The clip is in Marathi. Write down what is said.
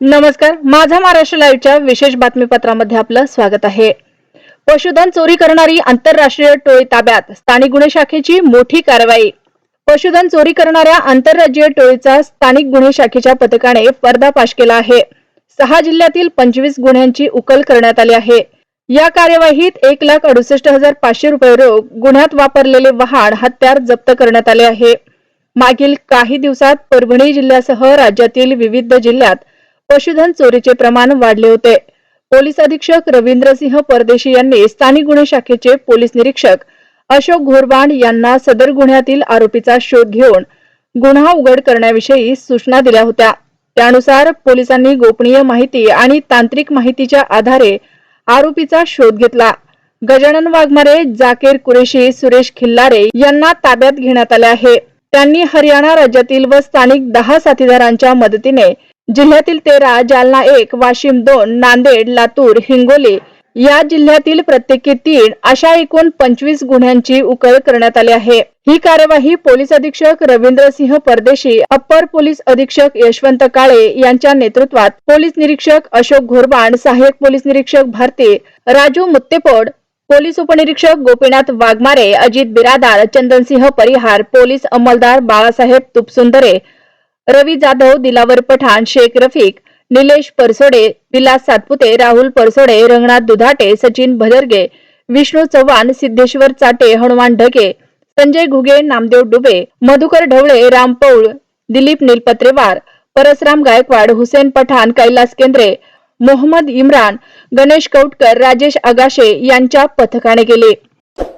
नमस्कार माझा महाराष्ट्र लाईव्हच्या विशेष बातमीपत्रामध्ये आपलं स्वागत आहे. पशुधन चोरी करणारी आंतरराष्ट्रीय टोळी ताब्यात स्थानिक गुन्हे शाखेची मोठी कारवाई. पशुधन चोरी करणाऱ्या आंतरराज्यीय टोळीचा स्थानिक गुन्हे शाखेच्या पथकाने पर्दापाश केला आहे. सहा जिल्ह्यातील पंचवीस गुन्ह्यांची उकल करण्यात आली आहे. या कार्यवाहीत एक लाख अडुसष्ट हजार पाचशे रुपये रोख गुन्ह्यात वापरलेले वाहन हत्यार जप्त करण्यात आले आहे. मागील काही दिवसात परभणी जिल्ह्यासह राज्यातील विविध जिल्ह्यात पशुधन चोरीचे प्रमाण वाढले होते. पोलीस अधीक्षक रवींद्रसिंह परदेशी यांनी स्थानिक गुन्हे शाखेचे पोलीस निरीक्षक अशोक घोरबाण यांना सदर गुन्ह्यातील आरोपीचा शोध घेऊन गुन्हा उघड करण्याविषयी सूचना दिल्या होत्या. त्यानुसार पोलिसांनी गोपनीय माहिती आणि तांत्रिक माहितीच्या आधारे आरोपीचा शोध घेतला. गजानन वाघमारे जाकीर कुरेशी सुरेश खिल्लारे यांना ताब्यात घेण्यात आले आहे. त्यांनी हरियाणा राज्यातील व स्थानिक दहा साथीदारांच्या मदतीने जिल्ह्यातील तेरा जालना एक वाशिम दोन नांदेड लातूर हिंगोली या जिल्ह्यातील प्रत्येकी तीन अशा एकूण पंचवीस गुन्ह्यांची उकल करण्यात आली आहे. ही कार्यवाही पोलीस अधीक्षक रवींद्रसिंह परदेशी अप्पर पोलीस अधीक्षक यशवंत काळे यांच्या नेतृत्वात पोलीस निरीक्षक अशोक घोरबाण सहाय्यक पोलीस निरीक्षक भारती राजू मुत्तेपोड पोलीस उपनिरीक्षक गोपीनाथ वाघमारे अजित बिरादार चंदनसिंह परिहार पोलीस अंमलदार बाळासाहेब तुपसुंदरे रवी जाधव दिलावर पठाण शेख रफिक निलेश परसोडे विलास सातपुते राहुल परसोडे रंगनाथ दुधाटे सचिन भदरगे विष्णू चव्हाण सिद्धेश्वर चाटे हनुमान ढगे संजय घुगे नामदेव डुबे मधुकर ढवळे राम पौळ दिलीप निलपत्रेवार परसराम गायकवाड हुसेन पठाण कैलास केंद्रे मोहम्मद इम्रान गणेश कौटकर राजेश आगाशे यांच्या पथकाने केले.